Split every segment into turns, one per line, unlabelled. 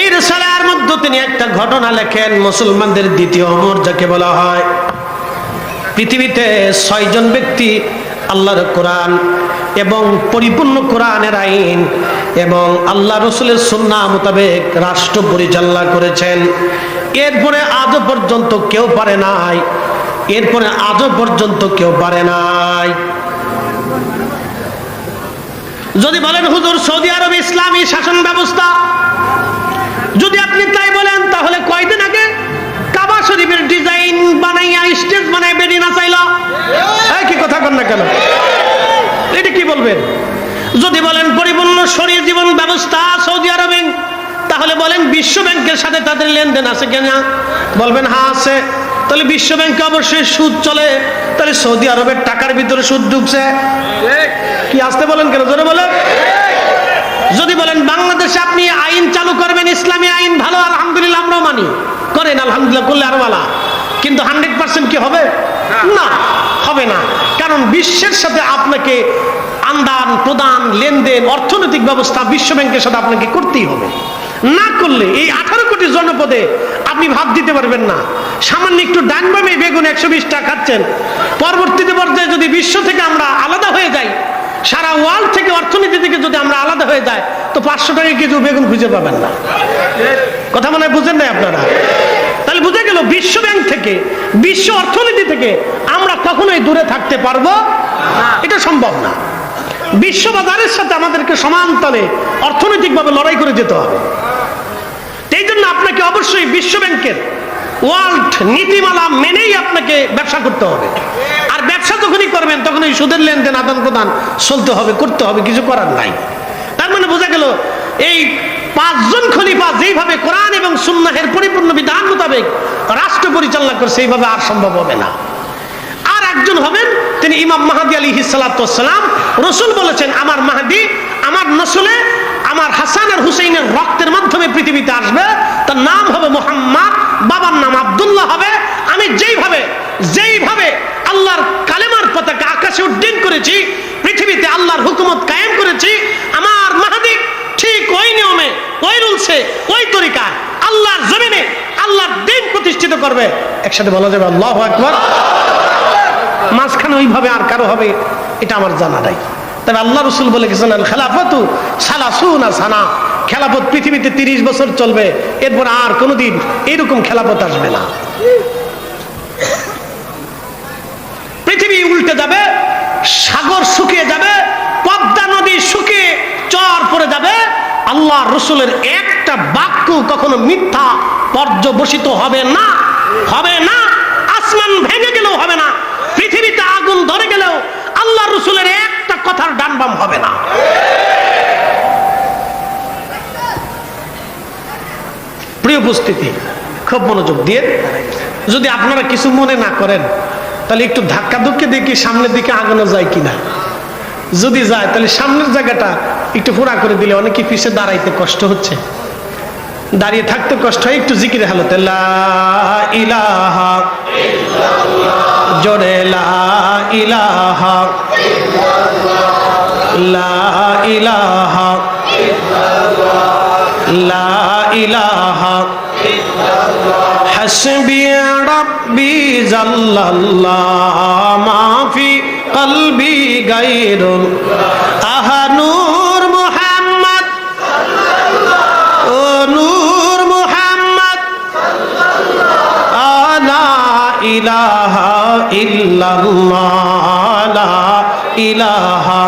এই রেসালার মধ্যে তিনি একটা ঘটনা লেখেন, মুসলমানদের দ্বিতীয় অমর যাকে বলা হয়। পৃথিবীতে ছয়জন ব্যক্তি, আল্লাহর কোরআন এবং পরিপূর্ণ কোরআনের আইন এবং আল্লাহ রসুলের সুন্না মোতাবেক রাষ্ট্র পরিচালনা করেছেন। এরপরে আজও পর্যন্ত কেউ পারে নাই। এরপরে আজও পর্যন্ত কেউ পারে নাই। যদি বলেন হুজুর সৌদি আরব ইসলামী শাসন ব্যবস্থা যদি আপনি তাই বলেন, তাহলে কয়দিন আগে কাবা শরীফের ডিজাইন বানাইয়া স্টেজ বানাই বেরি না চাইল? কি কথা কন না কেন? এটা কি বলবেন? যদি বলেন পরিপূর্ণ শরীর জীবন ব্যবস্থা সৌদি আরবে, তাহলে বলেন বিশ্ব ব্যাংকের সাথে তাদের লেনদেন আছে কিনা? বলবেন হ্যাঁ আছে। তাহলে বিশ্ব ব্যাংকে অবশ্যই সুদ চলে, তাহলে সৌদি আরবের টাকার ভিতরে সুদ ঢুকছে। কি আসতে বলেন কেন? জোরে বলেন। যদি বলেন, বাংলাদেশে আপনি আইন চালু করবেন ইসলামী আইন ভালো আলহামদুলিল্লাহ আমরাও মানি। করেন আলহামদুলিল্লাহ করলে আরও ভালো। কিন্তু হান্ড্রেড পার্সেন্ট কি হবে? না। হবে না। কারণ বিশ্বের সাথে আপনাকে আন্দান প্রদান লেনদেন অর্থনৈতিক ব্যবস্থা বিশ্ব ব্যাংকের সাথে আপনাকে করতেই হবে। না করলে এই আঠারো কোটি জনপদে আপনি ভাব দিতে পারবেন না। সামান্য একটু ডান বামে বেগুন একশো বিশ টাকা খাচ্ছেন। পরবর্তীতে পর্যায়ে যদি বিশ্ব থেকে আমরা আলাদা হয়ে যাই সারা ওয়ার্ল্ড থেকে অর্থনীতি থেকে যদি আমরা আলাদা হয়ে যাই তো পাঁচশো টাকা কেজি বেগুন খুঁজে পাবেন না। কথা মনে বুঝেন নাই আপনারা? তাহলে বুঝে গেল বিশ্ব ব্যাংক থেকে, বিশ্ব অর্থনীতি থেকে আমরা কখনোই দূরে থাকতে পারব এটা সম্ভব না। বিশ্ব বাজারের সাথে আমাদেরকে সমান তলে অর্থনৈতিকভাবে লড়াই করে যেতে হবে। এই জন্য আপনাকে অবশ্যই বিশ্ব ব্যাংকের ওয়ার্ল্ড নীতিমালা মেনেই আপনাকে ব্যবসা করতে হবে। আর ব্যবসা যখনই করবেন তখন ওই সুদের লেনদেন আদান প্রদান চলতে হবে, করতে হবে, কিছু করার নাই। তার মানে বোঝা গেল এই পাঁচজন খলিফা যেইভাবে কোরআন এবং সুন্নাহের পরিপূর্ণ বিধান মোতাবেক রাষ্ট্র পরিচালনা করছে এইভাবে আর সম্ভব হবে না। আর একজন হবেন তিনি ইমাম মাহাদি আলী হিসালাম রসুল বলেছেন, আমার মাহাদি, আমার নসলে, আমার হাসান আর হুসেইনের রক্তের মাধ্যমে পৃথিবীতে আসবে। তার নাম হবে মোহাম্মদ, বাবার নাম আবদুল্লাহ হবে। আমি যেইভাবে যেইভাবে আল্লাহর কালেমার পতাকা আকাশে উড্ডীন করেছি, পৃথিবীতে আল্লাহর হুকুমত কায়েম করেছি, আমার ঠিক ওই নিয়মে, ওই রুলসে, ওই তরিকা আল্লাহর জমিনে আল্লাহর দিন প্রতিষ্ঠিত করবে। একসাথে বলা যাবে, আল্লাহ আকবর। মাঝখানে ওইভাবে আর কারও হবে, এটা আমার জানা নাই। তবে আল্লাহ রসুল বলে গেছেন খেলাফতু সালাসুন সানা। খেলাফত পৃথিবীতে তিরিশ বছর চলবে, এরপর আর কোনোদিন এরকম খেলাফত আসবে না। পৃথিবী উল্টে যাবে, সাগর শুকিয়ে যাবে চর পড়ে যাবে, আল্লাহ রসুলের একটা বাক্য কখনো মিথ্যা পর্যবসিত হবে না হবে না, আসমান ভেঙে গেলেও হবে না, পৃথিবীতে আগুন ধরে গেলেও আল্লাহ রসুলের একটা কথার ডানবাম হবে না। প্রিয় উপস্থিতি, খুব মনোযোগ দিয়ে, যদি আপনারা কিছু মনে না করেন, তাহলে একটু ধাক্কা ধুক্কে দেখি সামনের দিকে আগানো যায় কিনা? যদি যায়, তাহলে সামনের জায়গাটা একটু ফোড়া করে দিলে অনেকে পিছিয়ে দাঁড়াইতে কষ্ট হচ্ছে। দাঁড়িয়ে থাকতে কষ্ট হয়, একটু জিকির হালতে ইলাহা জোরে জাল্লাল্লাহ, মাফি কলবি গায়রুল্লাহ ইল্লাল্লাহ লা ইলাহা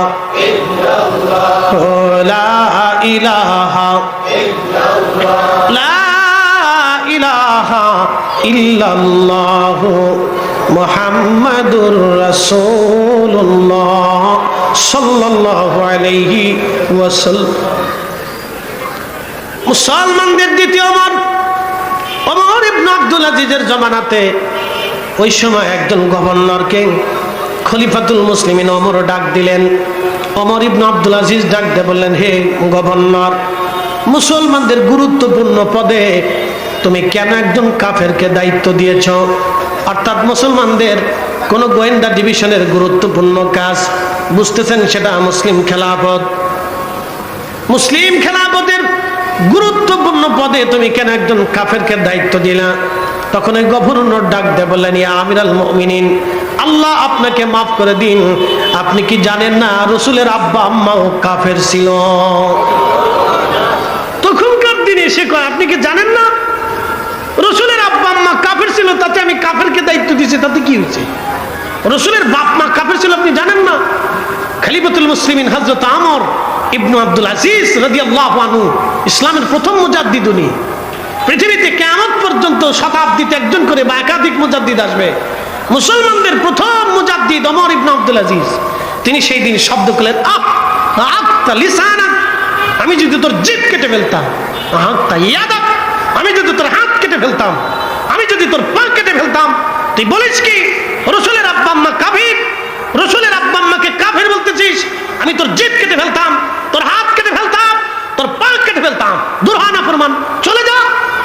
মুসলমানদের দ্বিতীয় ইবনে আব্দুল আজিজের জমানাতে ওই সময় একজন গভর্নরকে খলিফাতুল মুসলিমিন অমর ডাক দিলেন। অমর ইবনে আব্দুল আজিজ ডাক দিয়ে বললেন, হে গভর্নর, মুসলমানদের গুরুত্বপূর্ণ পদে তুমি কেন একজন কাফেরকে দায়িত্ব দিয়েছ? অর্থাৎ মুসলমানদের কোনো গোয়েন্দা ডিভিশনের গুরুত্বপূর্ণ কাজ, বুঝতেছেন সেটা মুসলিম খেলাফত। মুসলিম খেলাফতের গুরুত্বপূর্ণ পদে তুমি কেন একজন কাফেরকে দায়িত্ব দিলা? তখন ওই গভর্নর ডাক দে বললেন, ইয়া আমিরাল মুমিনিন, আল্লাহ আপনাকে মাফ করে দিন। আপনি কি জানেন না, রসুলের আব্বা আম্মাও কাফের ছিল? তখনকার দিনে সে কয়, আপনি কি জানেন না, রসুলের আব্বা আম্মা কাফের ছিল, তাতে আমি কাফেরকে দায়িত্ব দিয়েছি, তাতে কি হয়েছে? রসুলের বাপ মা কাফের ছিল, আপনি জানেন না? খালিফাতুল মুসলিমিন হজরত আমর ইবনু আব্দুল আজিজ রাদিয়াল্লাহু আনহু, ইসলামের প্রথম মুজাদ্দিদ উনি পৃথিবীতে কেমন পর্যন্ত শতাব্দীতে একজন করে বা একাধিক মুজাদ্দিদ আসবে। মুসলমানদের প্রথম মুজাদ্দিদ অমর ইবনু আব্দুল আজিজ। তিনি সেই দিন শব্দ করলেন, আহ আত্তা লিসানা, আমি যদি তোর জিদ কেটে ফেলতাম আত্তা ইয়াদাক আমি যদি তোর হাত কেটে ফেলতাম, আমি যদি তোর পা কেটে ফেলতাম, তুই বলিস কি, রসুলের আব্বা আম্মা কাফির, রসুলের আব্বা আম্মাকে কাফির বলতেছিস, আমি তোর জিদ কেটে ফেলতাম, তোর হাত কেটে ফেলতাম, তোর পা কেটে ফেলতাম, দুর্হানা ফরমান, চলে যা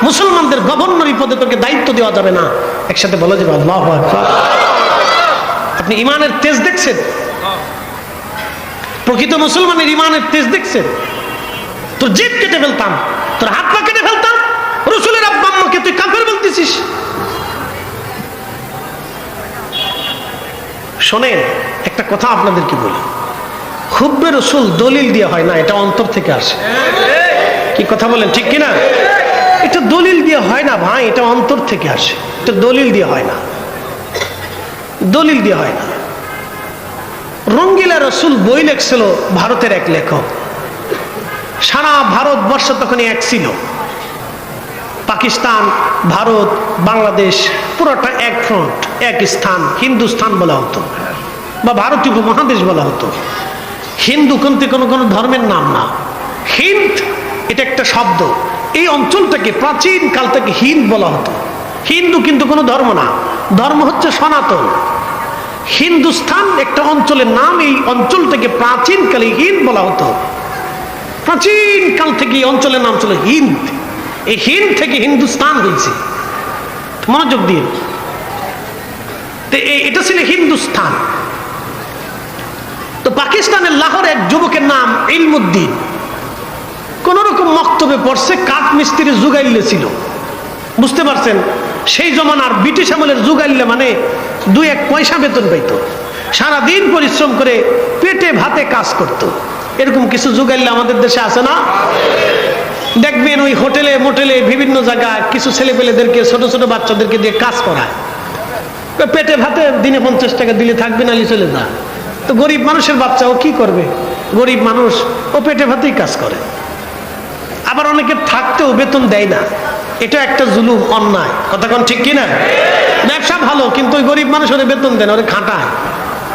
মুসলমানদের গভর্নরি পদে তোকে দায়িত্ব দেওয়া যাবে না। একসাথে বলে যাবে আল্লাহ আপনি ইমানের তেজ দেখছেন? প্রকৃত মুসলমানের ইমানের তেজ দেখছেন? তোর জিদ কেটে ফেলতাম, তোর হাত পা কেটে ফেলতাম, রসুলের আব্বা আম্মাকে তুই কাফের বলতেছিস। শোনেন, একটা কথা আপনাদেরকে বলি। হুব্বে রসুল দলিল দিয়ে হয় না, এটা অন্তর থেকে আসে। কি কথা বলেন, ঠিক কিনা? এটা দলিল দিয়ে হয় না ভাই, এটা অন্তর থেকে আসে। এটা দলিল দিয়ে হয় না। দলিল দিয়ে হয় না। রঙ্গিলা রসুল বই লেখছিল ভারতের এক লেখক। সারা ভারতবর্ষ তখন এক ছিল। পাকিস্তান, ভারত, বাংলাদেশ, পুরোটা এক ফ্রন্ট এক স্থান, হিন্দুস্থান বলা হতো। বা ভারতীয় উপমহাদেশ বলা হতো। হিন্দু কিন্তু কোনো কোনো ধর্মের নাম না। হিন্দ, এটা একটা শব্দ। এই অঞ্চলটাকে প্রাচীন কাল থেকে হিন্দ বলা হতো। হিন্দু কিন্তু কোনো ধর্ম না। ধর্ম হচ্ছে সনাতন। হিন্দুস্থান একটা অঞ্চলের নাম এই অঞ্চলটাকে প্রাচীনকালে হিন্দ বলা হতো। প্রাচীন কাল থেকে এই অঞ্চলের নাম ছিল হিন্দ। এই হিন্দ থেকে হিন্দুস্তান হয়েছে। মনোযোগ দিয়ে। এটা ছিল হিন্দুস্থান। তো পাকিস্তানের লাহোর এক যুবকের নাম ইলমুদ্দিন। কোন রকম মক্তবে পড়ছে, কাঠ মিস্ত্রি যুগাইলে ছিল। বুঝতে পারছেন? সেই জমানার ব্রিটিশ আমলের যুগাইলে মানে দুই এক পয়সা বেতন পাইত। সারাদিন পরিশ্রম করে পেটে ভাতে কাজ করত। এরকম কিছু যুগাইলে আমাদের দেশে আছে না? দেখবেন ওই হোটেলে, মোটেলে বিভিন্ন জায়গায় কিছু ছেলেপেলেদেরকে, ছোট ছোট বাচ্চাদেরকে দিয়ে কাজ করায়। পেটে ভাতে দিনে পঞ্চাশ টাকা দিলে থাকবে নালি চলে যা তো গরিব মানুষের বাচ্চা ও কি করবে? গরিব মানুষ ও পেটে ভাতেই কাজ করে। আবার অনেকে থাকতেও বেতন দেয় না। এটা একটা জুলুম, অন্যায়। কথা ঠিক কিনা? ব্যবসা ভালো, কিন্তু ওই গরিব মানুষ ওরে বেতন দেন ওরে খাটায়,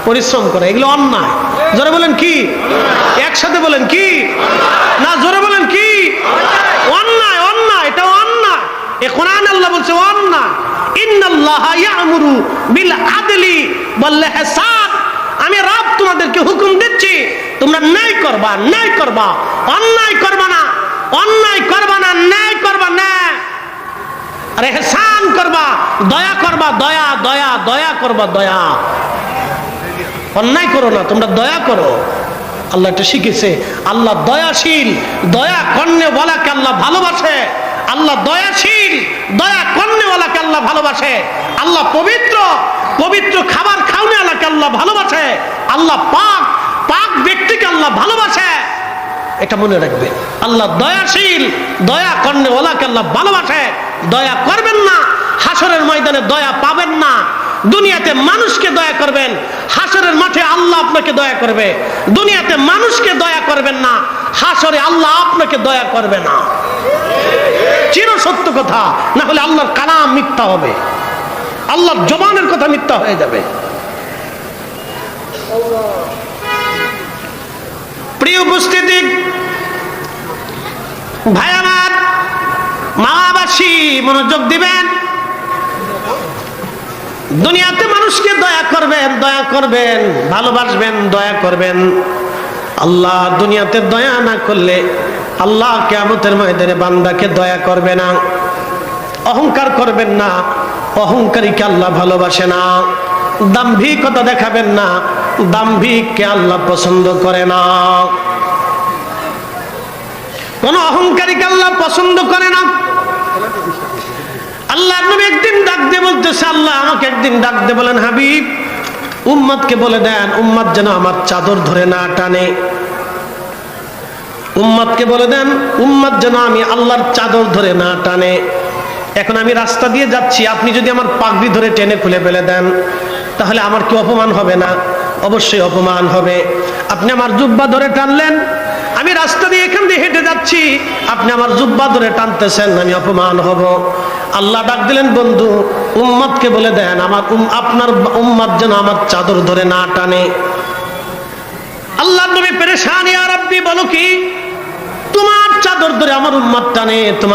পরিশ্রম করে। এগুলো অন্যায়। জোরে বলেন কি? একসাথে বলেন কি? না, জোরে বলেন কি? অন্যায় অন্যায়, এটা অন্যায়। এ কোরআন আল্লাহ বলছে অন্যায়। আমি রব তোমাদেরকে হুকুম দিচ্ছি, তোমরা ন্যায় করবা ন্যায় করবা। অন্যায় করবা না। অন্যায় করবা না, ন্যায় করবা, ন্যায়। আর এহসান করবা, দয়া করবা, দয়া দয়া দয়া করবা, দয়া। অন্যায় করো না, তোমরা দয়া করো। আল্লাহ এটা শিখেছে, আল্লাহ দয়াশীল, দয়া বলাকে আল্লাহ ভালোবাসে। আল্লাহ দয়াশীল, দয়া বলাকে আল্লাহ ভালোবাসে। আল্লাহ পবিত্র পবিত্র খাবার খাওনে আল্লাহকে আল্লাহ ভালোবাসে। আল্লাহ পাক পাক ব্যক্তিকে আল্লাহ ভালোবাসে। এটা মনে রাখবে। আল্লাহ দয়াশীল, দয়া কর্ণে ওলাকে আল্লাহ ভালোবাসে, দয়া করবেন না, হাসরের ময়দানে দয়া পাবেন না, দুনিয়াতে মানুষকে দয়া করবেন, হাসরের মাঠে আল্লাহ আপনাকে দয়া করবে, দুনিয়াতে মানুষকে দয়া করবেন না, হাসরে আল্লাহ আপনাকে দয়া করবে না। চির সত্য কথা, না হলে আল্লাহর কালাম মিথ্যা হবে। আল্লাহর জবানের কথা মিথ্যা হয়ে যাবে। প্রিয় উপস্থিতি ভাই আমার মাবাসী মনোযোগ দিবেন। দুনিয়াতে মানুষকে দয়া করবেন দয়া করবেন, ভালোবাসবেন, দয়া করবেন। আল্লাহ দুনিয়াতে দয়া না করলে আল্লাহ কেমতের ময়দানে বান্দাকে দয়া করবে না। অহংকার করবেন না, অহংকারীকে আল্লাহ ভালোবাসে না। দাম্ভিকতা দেখাবেন না, দাম্ভিককে আল্লাহ পছন্দ করে না। কোন অহংকারীকে আল্লাহ পছন্দ করে না। আল্লাহ একদিন ডাক দিয়ে বলতেছে, আল্লাহ, আমাকে একদিন ডাক দিয়ে বলেন, হাবিব, উম্মাদকে বলে দেন, উম্মাদ যেন আমার চাদর ধরে না টানে। উম্মাদকে বলে দেন, উম্মাদ যেন আমি আল্লাহর চাদর ধরে না টানে। এখন আমি রাস্তা দিয়ে যাচ্ছি, আপনি যদি আমার পাগড়ি ধরে টেনে খুলে ফেলে দেন, তাহলে আমার কি অপমান হবে না? অবশ্যই অপমান হবে। আপনি আমার জুব্বা ধরে টানলেন আমি রাস্তা দিয়ে এখান দিয়ে হেঁটে যাচ্ছি। আপনি আমার জুব্বা ধরে টানতেছেন, আমি অপমান হব। আল্লাহ ডাক দিলেন, বন্ধু উম্মাদকে বলে দেন, আমার আপনার উম্মাদ যেন আমার চাদর ধরে না টানে। আল্লাহ নবী পেরেশানি, আর আপনি বলো কি? তোমার চাদর ধরে আমার উম্মাদ টানে, তোমার